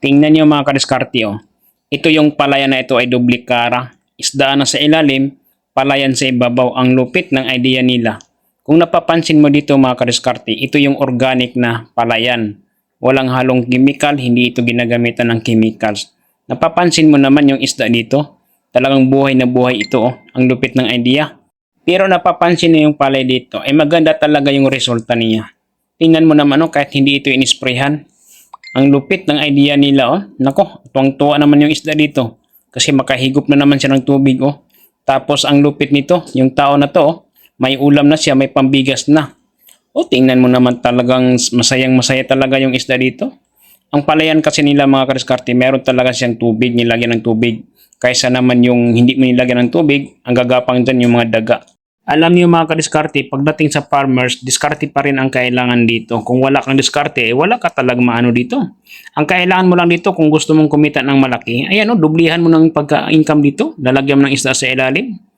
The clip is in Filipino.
Tingnan nyo mga kadiskarte oh. Ito yung palayan na ito ay duplikara. Isdaan na sa ilalim, palayan sa ibabaw. Ang lupit ng idea nila. Kung napapansin mo dito mga kadiskarte, ito yung organic na palayan. Walang halong chemical, hindi ito ginagamitan ng chemicals. Napapansin mo naman yung isda dito. Talagang buhay na buhay ito oh. Ang lupit ng idea. Pero napapansin na yung palay dito, ay maganda talaga yung resulta niya. Tingnan mo naman oh, kahit hindi ito inisprehan. Ang lupit ng idea nila oh. Nako, tuwang-tuwa naman yung isda dito. Kasi makahigop na naman siya ng tubig oh. Tapos ang lupit nito, yung tao na to oh, may ulam na siya, may pambigas na. O tingnan mo naman talagang masayang masaya talaga yung isda dito. Ang palayan kasi nila mga kariskarte, meron talaga siyang tubig, nilagyan ng tubig. Kaysa naman yung hindi mo nilagyan ng tubig, ang gagapang dyan yung mga daga. Alam niyo mga kadiskarte, pagdating sa farmers, diskarte pa rin ang kailangan dito. Kung wala kang diskarte, eh, wala ka talagang maano dito. Ang kailangan mo lang dito kung gusto mong kumita ng malaki, ayan o, dublihan mo ng pagka-income dito, lalagyan mo ng isda sa ilalim.